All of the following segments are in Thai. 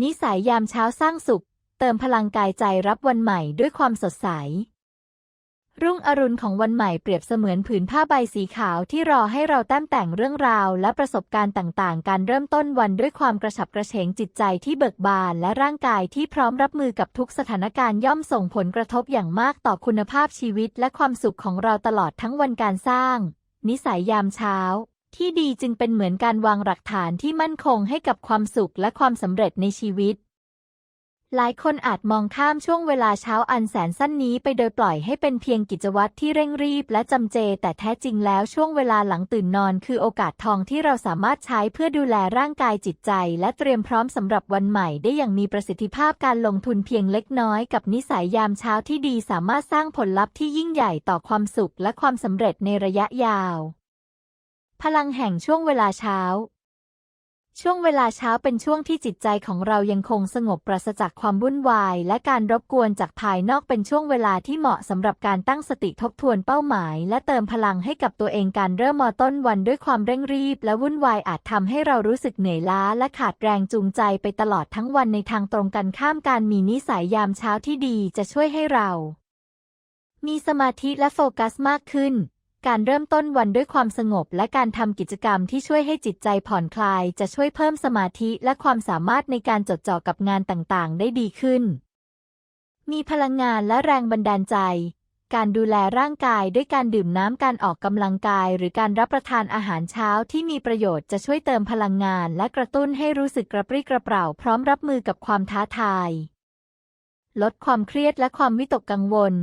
นิสัยยามเช้าสร้างสุข เติมพลังกายใจรับวันใหม่ด้วยความสดใส รุ่งอรุณของวันใหม่เปรียบเสมือนผืนผ้าใบสีขาวที่รอให้เราแต้มแต่งเรื่องราว และประสบการณ์ต่างๆ การเริ่มต้นวันด้วยความกระฉับกระเฉงจิตใจที่เบิกบานและร่างกายที่พร้อมรับมือกับทุกสถานการณ์ย่อมส่งผลกระทบอย่างมากต่อคุณภาพชีวิตและความสุขของเราตลอดทั้งวันการสร้าง นิสัยยามเช้า ที่ดีจึงเป็นเหมือนการวางหลักฐานที่มั่นคงให้กับความสุขและความสำเร็จในชีวิต หลายคนอาจมองข้ามช่วงเวลาเช้าอันแสนสั้นนี้ไปโดยปล่อยให้เป็นเพียงกิจวัตรที่เร่งรีบและจำเจ แต่แท้จริงแล้วช่วงเวลาหลังตื่นนอนคือโอกาสทองที่เราสามารถใช้เพื่อดูแลร่างกายจิตใจ และเตรียมพร้อมสำหรับวันใหม่ได้อย่างมีประสิทธิภาพการลงทุนเพียงเล็กน้อยกับนิสัยยามเช้าที่ดีสามารถสร้างผลลัพธ์ที่ยิ่งใหญ่ต่อความสุขและความสำเร็จในระยะยาว พลังแห่งช่วงเวลาเช้า ช่วงเวลาเช้าเป็นช่วงที่จิตใจของเรายังคงสงบปราศจากความวุ่นวาย และการรบกวนจากภายนอกเป็นช่วงเวลาที่เหมาะสำหรับการตั้งสติทบทวนเป้าหมาย และเติมพลังให้กับตัวเองการเริ่มมอต้นวันด้วยความเร่งรีบ และวุ่นวายอาจทำให้เรารู้สึกเหนื่อยล้า และขาดแรงจูงใจไปตลอดทั้งวันในทางตรงกันข้ามการมีนิสัยยามเช้าที่ดีจะช่วยให้เรามีสมาธิและโฟกัสมากขึ้น การเริ่มต้นวันด้วยความสงบและการทำกิจกรรมที่ช่วยให้จิตใจผ่อนคลาย จะช่วยเพิ่มสมาธิและความสามารถในการจดจ่อกับงานต่างๆ ได้ดีขึ้น มีพลังงานและแรงบันดาลใจ การดูแลร่างกายด้วยการดื่มน้ำการออกกำลังกาย หรือการรับประทานอาหารเช้าที่มีประโยชน์จะช่วยเติมพลังงาน และกระตุ้นให้รู้สึกกระปรี้กระเปร่า พร้อมรับมือกับความท้าทาย ลดความเครียดและความวิตกกังวล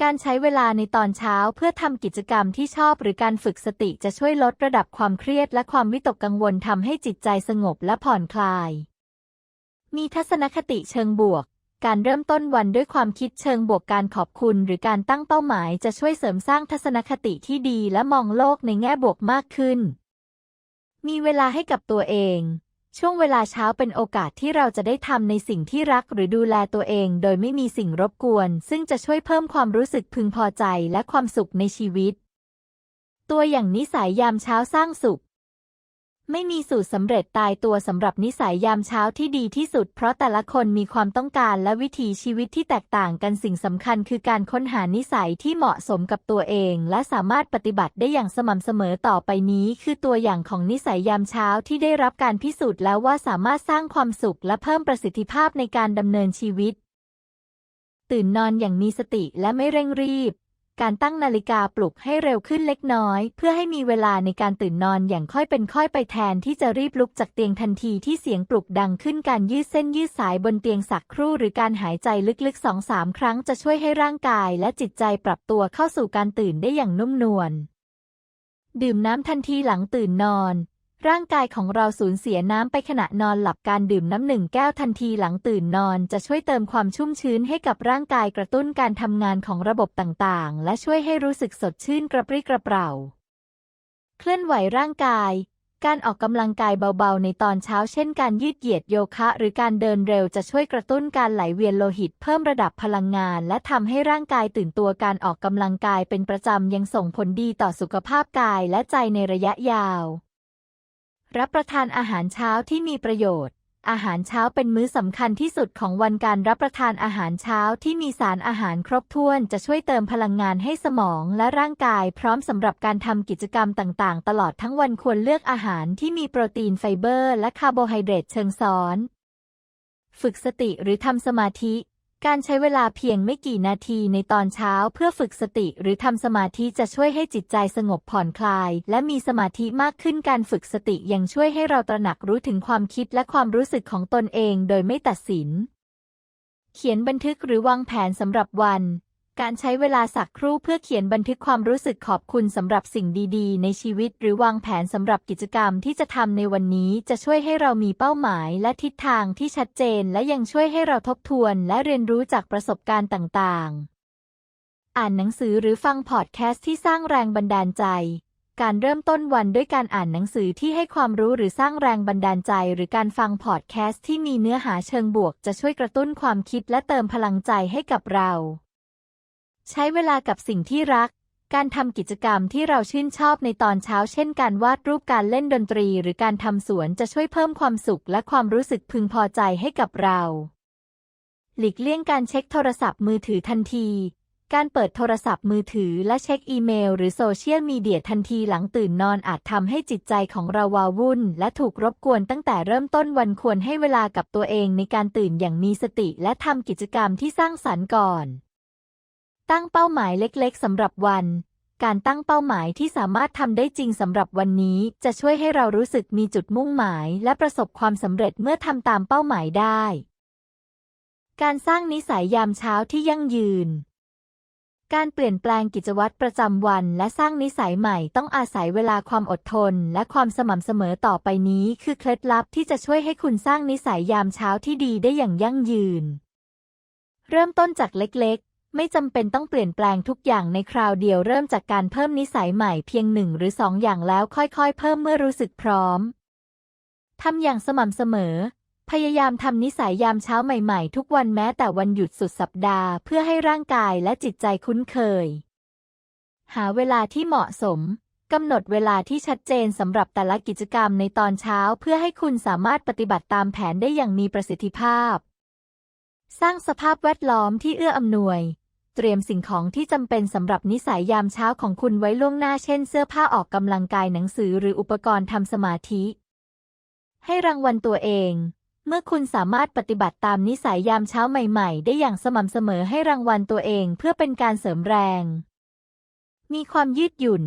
การใช้เวลาในตอนเช้าเพื่อทำกิจกรรมที่ชอบหรือการฝึกสติจะช่วยลดระดับความเครียดและความวิตกกังวลทำให้จิตใจสงบและผ่อนคลาย มีทัศนคติเชิงบวก การเริ่มต้นวันด้วยความคิดเชิงบวกการขอบคุณ หรือการตั้งเป้าหมายจะช่วยเสริมสร้างทัศนคติที่ดีและมองโลกในแง่บวกมากขึ้น มีเวลาให้กับตัวเอง ช่วงเวลาเช้าเป็นโอกาสที่เราจะได้ทำในสิ่งที่รักหรือดูแลตัวเอง โดยไม่มีสิ่งรบกวน ซึ่งจะช่วยเพิ่มความรู้สึกพึงพอใจและความสุขในชีวิต ตัวอย่างนิสัยยามเช้าสร้างสุข ไม่มีสูตรสำเร็จตายตัวสำหรับนิสัยยามเช้าที่ดีที่สุด เพราะแต่ละคนมีความต้องการและวิถีชีวิตที่แตกต่างกันสิ่งสำคัญคือการค้นหานิสัยที่เหมาะสมกับตัวเอง และสามารถปฏิบัติได้อย่างสม่ำเสมอต่อไปนี้ คือตัวอย่างของนิสัยยามเช้าที่ได้รับการพิสูจน์แล้วว่าสามารถสร้างความสุขและเพิ่มประสิทธิภาพในการดำเนินชีวิต ตื่นนอนอย่างมีสติและไม่เร่งรีบ การตั้งนาฬิกาปลุกให้เร็วขึ้นเล็กน้อย เพื่อให้มีเวลาในการตื่นนอนอย่างค่อยเป็นค่อยไปแทนที่จะรีบลุกจากเตียงทันทีที่เสียงปลุกดังขึ้นการยืดเส้นยืดสายบนเตียงสักครู่หรือการหายใจลึกๆสองสามครั้งจะช่วยให้ร่างกายและจิตใจปรับตัวเข้าสู่การตื่นได้อย่างนุ่มนวลดื่มน้ำทันทีหลังตื่นนอน ร่างกายของเราสูญเสียน้ำไปขณะนอนหลับการดื่มน้ำหนึ่งแก้วทันทีหลังตื่นนอนจะช่วยเติมความชุ่มชื้นให้กับร่างกายกระตุ้นการทำงานของระบบต่างๆ และช่วยให้รู้สึกสดชื่นกระปรี้กระเปร่า เคลื่อนไหวร่างกาย การออกกำลังกายเบาๆ ในตอนเช้าเช่นการยืดเหยียดโยคะ หรือการเดินเร็วจะช่วยกระตุ้นการไหลเวียนโลหิตเพิ่มระดับพลังงาน และทำให้ร่างกายตื่นตัวการออกกำลังกายเป็นประจำยังส่งผลดีต่อสุขภาพกายและใจในระยะยาว รับประทานอาหารเช้าที่มีประโยชน์ อาหารเช้าเป็นมื้อสำคัญที่สุดของวันการรับประทานอาหารเช้าที่มีสารอาหารครบถ้วนจะช่วยเติมพลังงานให้สมองและร่างกายพร้อมสำหรับการทำกิจกรรมต่าง ๆ ตลอดทั้งวันควรเลือกอาหารที่มีโปรตีนไฟเบอร์ และคาร์โบไฮเดรตเชิงซ้อน ฝึกสติหรือทำสมาธิ การใช้เวลาเพียงไม่กี่นาทีในตอนเช้าเพื่อฝึกสติหรือทำสมาธิจะช่วยให้จิตใจสงบผ่อนคลาย และมีสมาธิมากขึ้นการฝึกสติยังช่วยให้เราตระหนักรู้ถึงความคิดและความรู้สึกของตนเองโดยไม่ตัดสิน เขียนบันทึกหรือวางแผนสำหรับวัน การใช้เวลาสักครู่เพื่อเขียนบันทึกความรู้สึกขอบคุณสำหรับสิ่งดีๆ ในชีวิต หรือวางแผนสำหรับกิจกรรมที่จะทำในวันนี้จะช่วยให้เรามีเป้าหมายและทิศทางที่ชัดเจน และยังช่วยให้เราทบทวนและเรียนรู้จากประสบการณ์ต่างๆ อ่านหนังสือหรือฟังพอดแคสต์ที่สร้างแรงบันดาลใจ การเริ่มต้นวันด้วยการอ่านหนังสือที่ให้ความรู้หรือสร้างแรงบันดาลใจ หรือการฟังพอดแคสต์ที่มีเนื้อหาเชิงบวก จะช่วยกระตุ้นความคิดและเติมพลังใจให้กับเรา ใช้เวลากับสิ่งที่รัก การทำกิจกรรมที่เราชื่นชอบในตอนเช้า เช่นการวาดรูปการเล่นดนตรี หรือการทำสวนจะช่วยเพิ่มความสุขและความรู้สึกพึงพอใจให้กับเรา หลีกเลี่ยงการเช็คโทรศัพท์มือถือทันที การเปิดโทรศัพท์มือถือและเช็คอีเมล หรือโซเชียลมีเดียทันทีหลังตื่นนอนอาจทำให้จิตใจของเราวาวุ่น และถูกรบกวนตั้งแต่เริ่มต้นวันควรให้เวลากับตัวเองในการตื่นอย่างมีสติ และทำกิจกรรมที่สร้างสรรค์ก่อน ตั้งเป้าหมายเล็กๆสำหรับวัน การตั้งเป้าหมายที่สามารถทำได้จริงสำหรับวันนี้ จะช่วยให้เรารู้สึกมีจุดมุ่งหมาย และประสบความสำเร็จเมื่อทำตามเป้าหมายได้ การสร้างนิสัยยามเช้าที่ยั่งยืน การเปลี่ยนแปลงกิจวัตรประจำวัน และสร้างนิสัยใหม่ต้องอาศัยเวลาความอดทน และความสม่ำเสมอต่อไปนี้คือเคล็ดลับที่จะช่วยให้คุณสร้างนิสัยยามเช้าที่ดีได้อย่างยั่งยืน เริ่มต้นจากเล็กๆ ไม่จำเป็นต้องเปลี่ยนแปลงทุกอย่างในคราวเดียวเริ่มจากการเพิ่มนิสัยใหม่เพียงหนึ่งหรือสองอย่างแล้วค่อยๆ เพิ่มเมื่อรู้สึกพร้อมทำอย่างสม่ำเสมอ พยายามทำนิสัยยามเช้าใหม่ๆ ทุกวันแม้แต่วันหยุดสุดสัปดาห์เพื่อให้ร่างกายและจิตใจคุ้นเคย หาเวลาที่เหมาะสมกำหนดเวลาที่ชัดเจนสำหรับแต่ละกิจกรรมในตอนเช้าเพื่อให้คุณสามารถปฏิบัติตามแผนได้อย่างมีประสิทธิภาพ สร้างสภาพแวดล้อมที่เอื้ออำนวย เตรียมสิ่งของที่จำเป็นสำหรับนิสัยยามเช้าของคุณไว้ล่วงหน้าเช่นเสื้อผ้าออกกำลังกายหนังสือหรืออุปกรณ์ทำสมาธิ ให้รางวัลตัวเอง เมื่อคุณสามารถปฏิบัติตามนิสัยยามเช้าใหม่ๆ ได้อย่างสม่ำเสมอให้รางวัลตัวเองเพื่อเป็นการเสริมแรง มีความยืดหยุ่น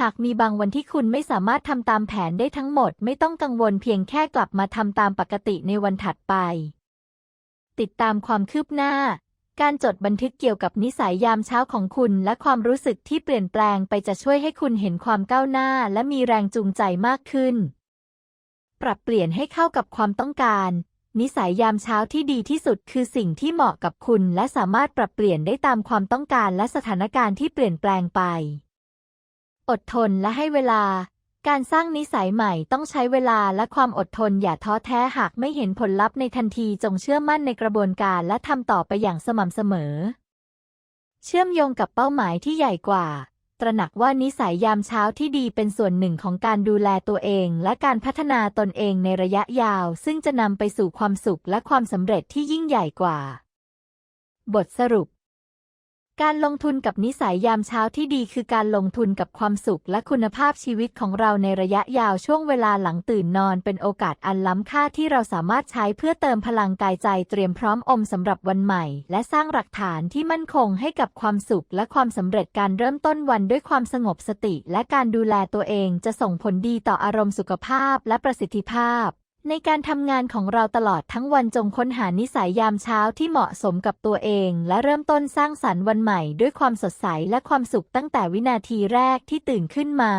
หากมีบางวันที่คุณไม่สามารถทำตามแผนได้ทั้งหมด ไม่ต้องกังวลเพียงแค่กลับมาทำตามปกติในวันถัดไป ติดตามความคืบหน้า การจดบันทึกเกี่ยวกับนิสัยยามเช้าของคุณ และความรู้สึกที่เปลี่ยนแปลงไปจะช่วยให้คุณเห็นความก้าวหน้า และมีแรงจูงใจมากขึ้น ปรับเปลี่ยนให้เข้ากับความต้องการ นิสัยยามเช้าที่ดีที่สุดคือสิ่งที่เหมาะกับคุณ และสามารถปรับเปลี่ยนได้ตามความต้องการและสถานการณ์ที่เปลี่ยนแปลงไป อดทนและให้เวลา การสร้างนิสัยใหม่ต้องใช้เวลาและความอดทนอย่าท้อแท้หากไม่เห็นผลลัพธ์ในทันทีจงเชื่อมั่นในกระบวนการและทำต่อไปอย่างสม่ำเสมอ เชื่อมโยงกับเป้าหมายที่ใหญ่กว่า ตระหนักว่านิสัยยามเช้าที่ดีเป็นส่วนหนึ่งของการดูแลตัวเอง และการพัฒนาตนเองในระยะยาว ซึ่งจะนำไปสู่ความสุขและความสำเร็จที่ยิ่งใหญ่กว่า บทสรุป การลงทุนกับนิสัยยามเช้าที่ดีคือการลงทุนกับความสุขและคุณภาพชีวิตของเราในระยะยาวช่วงเวลาหลังตื่นนอนเป็นโอกาสอันล้ำค่าที่เราสามารถใช้เพื่อเติมพลังกายใจเตรียมพร้อมอมสำหรับวันใหม่ และสร้างหลักฐานที่มั่นคงให้กับความสุขและความสำเร็จการเริ่มต้นวันด้วยความสงบสติ และการดูแลตัวเองจะส่งผลดีต่ออารมณ์สุขภาพและประสิทธิภาพ ในการทำงานของเราตลอดทั้งวันจงค้นหานิสัยยามเช้าที่เหมาะสมกับตัวเอง และเริ่มต้นสร้างสรรค์วันใหม่ด้วยความสดใสและความสุขตั้งแต่วินาทีแรกที่ตื่นขึ้นมา